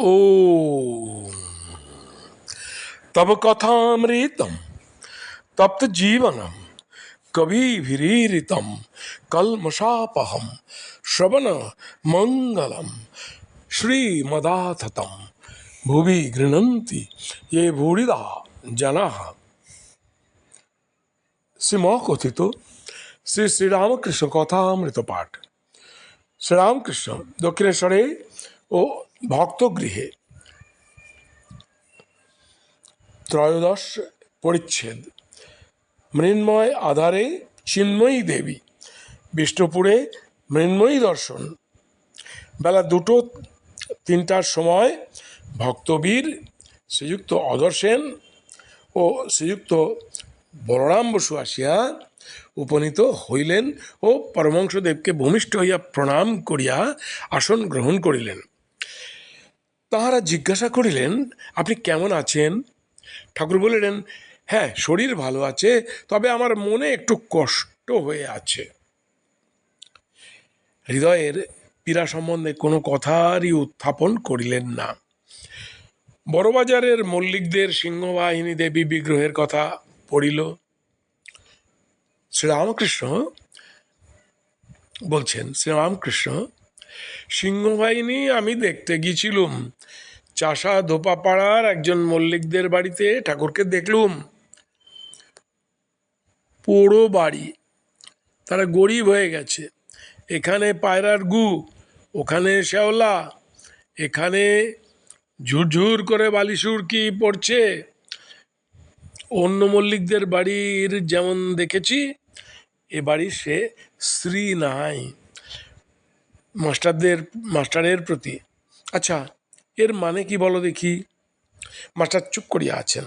ओ तब कथामृतम, तप्त जीवनम कविभिरीरितम कलमशापहम श्रवण मंगलम, श्रीमदाथतम, भुवि गृणंती ये भूरिदा जना। सिमोकथित श्री श्री रामकृष्ण कथामृत पाठ श्री रामकृष्ण दक्षिणेश्वरे, ओ ভক্তগৃহে ত্রয়োদশ পরিচ্ছেদ। মৃন্ময় আধারে চিন্ময়ী দেবী। বিষ্ণুপুরে মৃন্ময়ী দর্শন। বেলা দুটো, তিনটার সময় ভক্তবীর, শ্রীযুক্ত অধর সেন ও শ্রীযুক্ত বলরাম বসু আসিয়া উপনীত হইলেন ও পরমংশদেবকে ভূমিষ্ঠ হইয়া প্রণাম করিয়া আসন গ্রহণ করিলেন। তাহারা জিজ্ঞাসা করিলেন, আপনি কেমন আছেন? ঠাকুর বলিলেন হ্যাঁ শরীর ভালো আছে, তবে আমার মনে একটু কষ্ট হয়ে আছে। হৃদয়ের পীড়া সম্বন্ধে কোনো কথারই উত্থাপন করিলেন না। বড়বাজারের মল্লিকদের সিংহবাহিনী দেবী বিগ্রহের কথা পড়িল। শ্রীরামকৃষ্ণ বলছেন, শ্রীরামকৃষ্ণ সিংহবাহিনী আমি দেখতে গিয়েছিলুম। চাষা ধোপাপাড়ার একজন মল্লিকদের বাড়িতে ঠাকুরকে দেখলুম। পোড়ো বাড়ি। তারা গরিব হয়ে গেছে। এখানে পায়রার গু, ওখানে শ্যাওলা, এখানে ঝুরঝুর করে বালিশুর কি পড়ছে? অন্য মল্লিকদের বাড়ির যেমন দেখেছি, এ বাড়ির সে স্ত্রী নাই। মাস্টারদের, মাস্টারের প্রতি। আচ্ছা এর মানে কি বলো দেখি? মাস্টার চুপ করিয়া আছেন।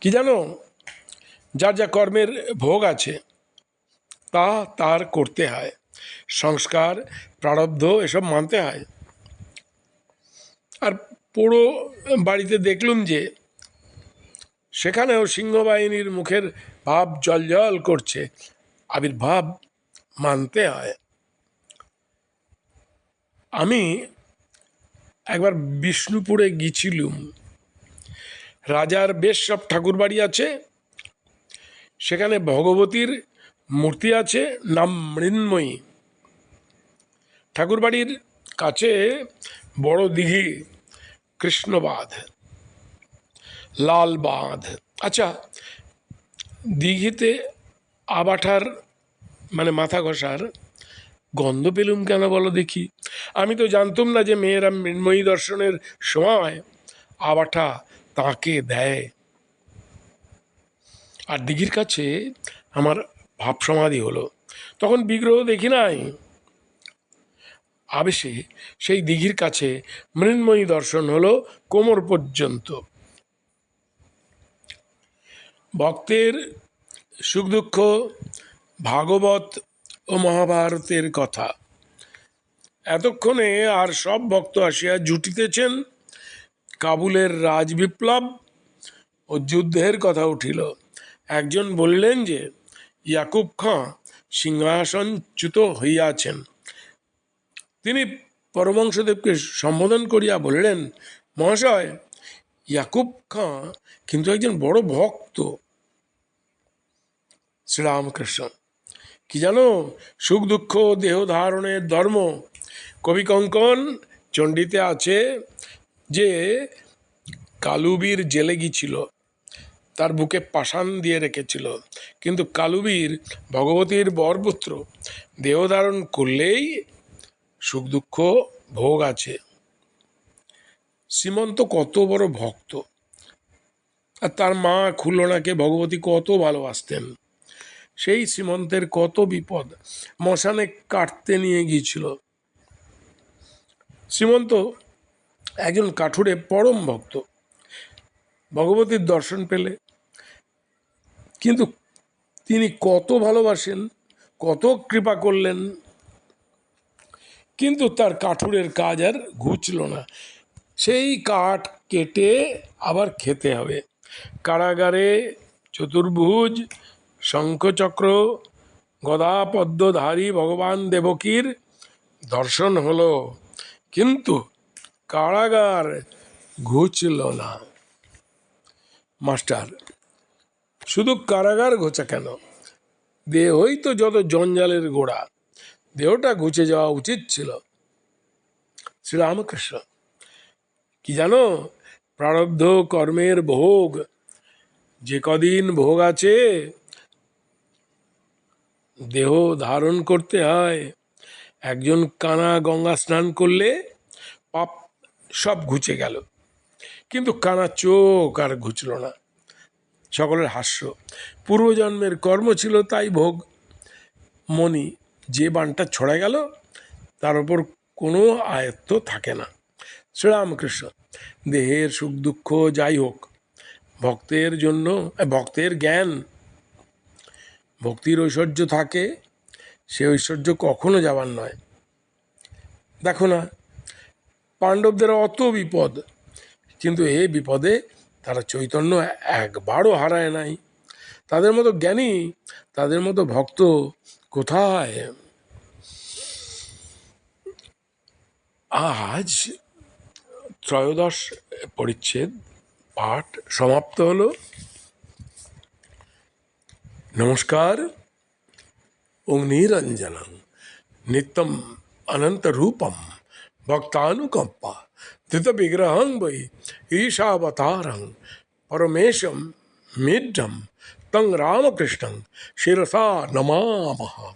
কি জানো, যার যা কর্মের ভোগ আছে, তা তার করতে হয়। সংস্কার, প্রারব্ধ, এসব মানতে হয়। আর পুরো বাড়িতে দেখলুম যে, সেখানেও সিংহবাহিনীর মুখের ভাব জল করছে। আবির্ভাব মানতে হয়। আমি একবার বিষ্ণুপুরে গিয়েছিলুম। রাজার বেশ সব ঠাকুর বাড়ি আছে। সেখানে ভগবতীর মূর্তি আছে, নাম মৃন্ময়ী। ঠাকুরবাড়ির কাছে বড় দিঘি, কৃষ্ণবাঁধ লাল বাঁধ আচ্ছা দিঘিতে আবাঠার মানে মাথা ঘষার গন্ধ পেলুম কেন বলো দেখি? আমি তো জানতুম না যে মেয়েরা মৃন্ময়ী দর্শনের সময় আবাঠা তাকে দেয়। আর দিঘির কাছে আমার ভাব সমাধি হলো। তখন বিগ্রহ দেখি নাই। আবেশে সেই দিঘির কাছে মৃন্ময়ী দর্শন হলো কোমর পর্যন্ত। ভক্তের সুখ দুঃখ, ভাগবত ও মহাভারতের কথা। এতক্ষণে আর সব ভক্ত আসিয়া জুটিতেছেন। কাবুলের রাজ বিপ্লব ও যুদ্ধের কথা উঠিল। একজন বললেন যে, ইয়াকুব খাঁ সিংহাসনচ্যুত হইয়াছেন। তিনি পরমংশদেবকে সম্বোধন করিয়া বললেন, মহাশয়, ইয়াকুব খাঁ কিন্তু একজন বড় ভক্ত। শ্রীরামকৃষ্ণ। কি জানো? সুখ, দুঃখ, দেহ ধারণের ধর্ম। কবি কঙ্কন চণ্ডীতে আছে যে, কালুবীর জেলে গিয়েছিল তার বুকে পাষাণ দিয়ে রেখেছিল। কিন্তু কালুবীর ভগবতীর বরপুত্র দেহ ধারণ করলেই সুখ, দুঃখ ভোগ আছে। শ্রীমন্ত কত বড় ভক্ত। আর তার মা খুলনাকে ভগবতী কত ভালোবাসতেন। সেই শ্রীমন্তের কত বিপদ। মশানে কাটতে নিয়ে গিয়েছিল। শ্রীমন্ত একজন কাঠুরে পরম ভক্ত। ভগবতীর দর্শন পেলে। কিন্তু তিনি কত ভালোবাসেন, কত কৃপা করলেন। কিন্তু তার কাঠুরের কাজ আর ঘুচল না। সেই কাঠ কেটে আবার খেতে হবে। কারাগারে চতুর্ভুজ শঙ্খচক্র গদা পদ্মধারী ভগবান দেবকীর দর্শন হলো। কিন্তু কারাগার ঘুচল না। মাস্টার, শুধু কারাগার ঘোচা কেন? দেহই তো যত জঞ্জালের গোড়া, দেহটা ঘুচে যাওয়া উচিত ছিল। শ্রীরামকৃষ্ণ, কি জানো, প্রারব্ধ কর্মের ভোগ, যে কদিন ভোগ আছে দেহ ধারণ করতে হয়। একজন কানা গঙ্গা স্নান করলে পাপ সব ঘুচে গেল। কিন্তু কানা চোখ আর ঘুচল না। সকলের হাস্য। পূর্বজন্মের কর্ম ছিল তাই ভোগ। মনি যে বানটা ছড়া গেল, তার উপর কোনো আয়ত্ত থাকে না। শ্রীরামকৃষ্ণ, দেহের সুখ দুঃখ যাই হোক, ভক্তের জন্য ভক্তের জ্ঞান ভক্তির ঐশ্বর্য থাকে, সে ঐশ্বর্য কখনো যাবার নয়। দেখো না, পাণ্ডবদের অত বিপদ, কিন্তু এ বিপদে তারা চৈতন্য একবারও হারায় নাই। তাদের মতো জ্ঞানী, তাদের মতো ভক্ত কোথায়? আজ ত্রয়োদশ পরিচ্ছেদ পাঠ সমাপ্ত হলো। नमस्कार उंगनीरंजनम नित्यम अनंत रूपम भक्तानुकंपा धृत विग्रह वै, ईशावतारं, परमेशं मिड्ढं तं रामकृष्णं, शिरसा नमामः।